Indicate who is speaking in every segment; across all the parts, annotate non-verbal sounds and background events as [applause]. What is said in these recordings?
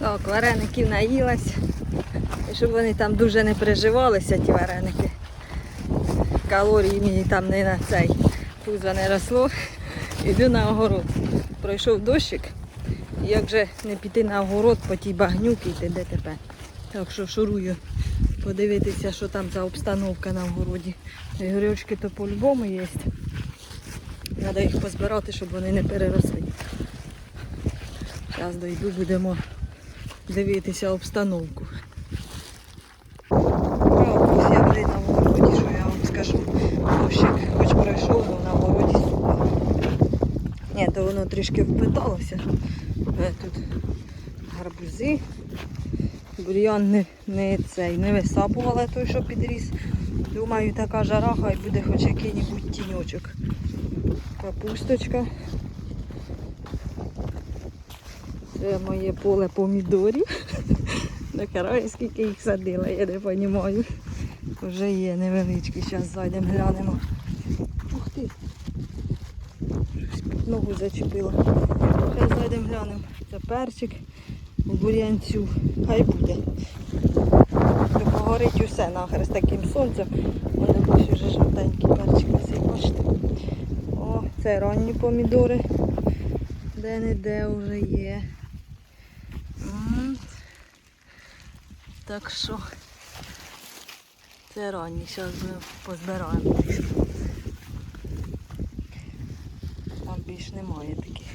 Speaker 1: Так, вареників наїлась. Щоб вони там дуже не переживалися, ті вареники. Калорії мені там не на цей пузо не росло. Йду на огород. Пройшов дощик. Як же не піти на огород по тій багнюки йти ДТП. Так що шурую подивитися, що там за обстановка на огороді. Гречки то по-любому є. Треба їх позбирати, щоб вони не переросли. Зараз дойду, будемо дивитися обстановку. Ось я вже на городі, що я вам скажу. Дощик хоч пройшов, але на городі сухо. Ні, то воно трішки впиталося. Е, Тут гарбузи. Бур'ян не, не цей, не висапувала той, що підріс. Думаю, така жара, хай буде хоч який-небудь тіньочок. Капусточка. Це моє поле помідорів. [laughs] На караві скільки їх садила, я не розумію. Вже є невеличкі, зараз зайдемо глянемо. Ух ти! Щось під ногу зачепило. Зараз зайдемо глянемо. Це перчик у бур'янцю. Хай буде. Погорить усе нахер з таким сонцем. Вони вже жовтенькі перчик висить, бачите. О, це ранні помідори. Де-не-де вже є. М. Так що це ранні, зараз ми позбираємо. Там більш немає таких.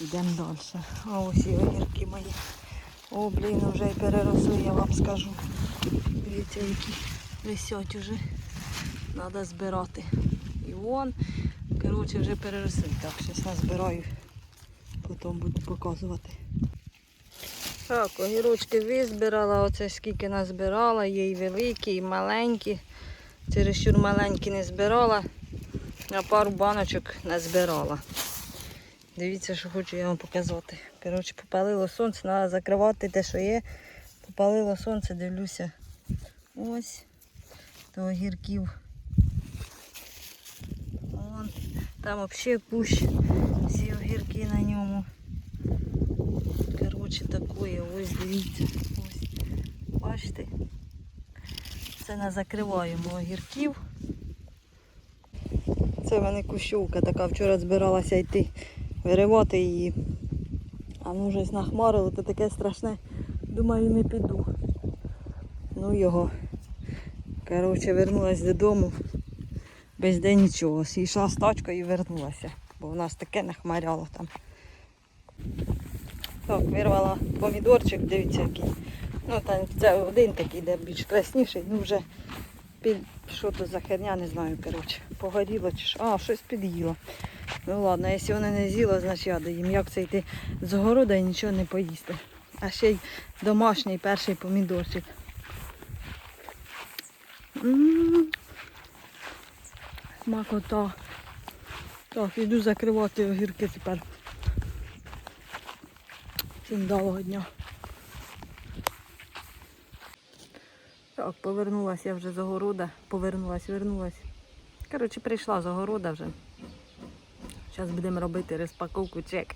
Speaker 1: Йдемо далі. А ось і огірки мої. О, блін, вже й переросли, я вам скажу. Дивіться, які висять уже. Треба збирати. І вон, коротше, вже переросли. Так, зараз назбираю. Потім буду показувати. Так, огірочки визбирала, оце скільки назбирала, є і великі, і маленькі. Чересчур маленькі не збирала, а пару баночок назбирала. Дивіться, що хочу я вам показати. Коротше, попалило сонце, треба закривати те, що є. Попалило сонце, дивлюся. Ось. До огірків. Вон. Там взагалі кущ. Всі огірки на ньому. Коротше, такое, ось дивіться. Ось. Бачите? Це не закриваємо огірків. Це в мене кущовка така, вчора збиралася йти виривати її. А ну вже нахмарило, то таке страшне. Думаю, не піду. Ну його. Коротше, вернулась додому. Без де нічого. Йшла з тачкою і вернулася. Бо в нас таке нахмаряло там. Так, вирвала помідорчик, дивіться який. Ну там це один такий, де більш красніший, ну вже під що то за херня, не знаю, коротше. Погоріло чи що. А, щось під'їло. Ну ладно, якщо вона не з'їла, значить я доїм. Як це йти з города і нічого не поїсти. А ще й домашній перший помідорчик. М, Смакота. Так, іду закривати огірки тепер. Всім вдалого дня. Так, повернулася я вже з огорода. Повернулась, вернулась. Коротше, прийшла з огорода вже. Зараз будемо робити розпаковку чек.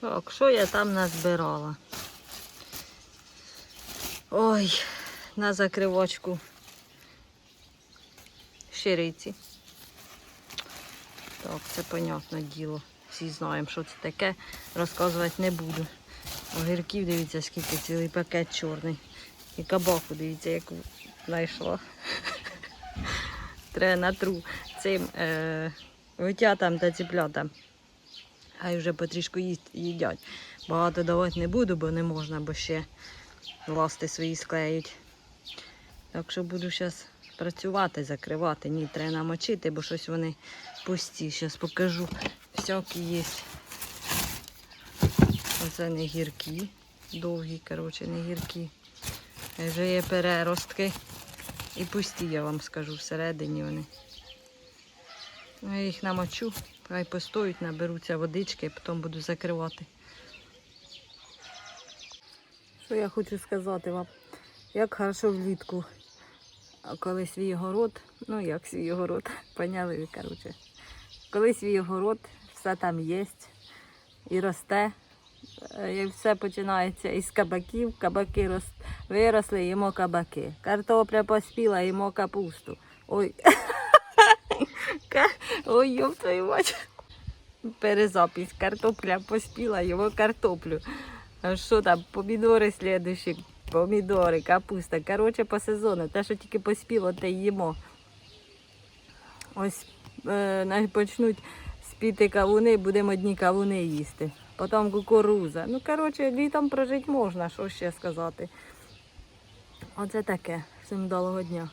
Speaker 1: Так, що я там назбирала? Ой, на закривочку щириці. Так, це понятне діло. Всі знаємо, що це таке. Розказувати не буду. Огірків, дивіться, скільки цілий пакет чорний. І кабаку, дивіться, яку знайшла. Треба натру цим е, витятам та ціплятам. Хай вже потрішку їдять. Багато давати не буду, бо не можна, бо ще ласти свої склеють. Так що буду зараз працювати, закривати. Ні, треба намочити, бо щось вони пусті. Зараз покажу. Всякі є. Оце не гіркі. Довгі, коротше, не гіркі. Вже є переростки. І пусті, я вам скажу, всередині вони. Ну, Я їх намочу, хай постоють, наберуться водички, а потім буду закривати. Що я хочу сказати вам? Як хорошо влітку, коли свій город, ну як свій город, [laughs] поняли коротше. Коли свій город, все там є і росте, Е, І все починається із кабаків. Кабаки рос... виросли, їмо кабаки. Картопля поспіла, їмо капусту. Ой. [laughs] Ой, йоп твою мать. Перезапись. Картопля поспіла, їмо картоплю. Що там, помідори слідуючі, помідори, капуста. Коротше, по сезону. Те, що тільки поспіло, те їмо. Ось е, почнуть спіти кавуни, будемо одні кавуни їсти. Потім кукуруза. Ну, коротше, літом прожити можна, що ще сказати. Оце таке. Всім доброго дня.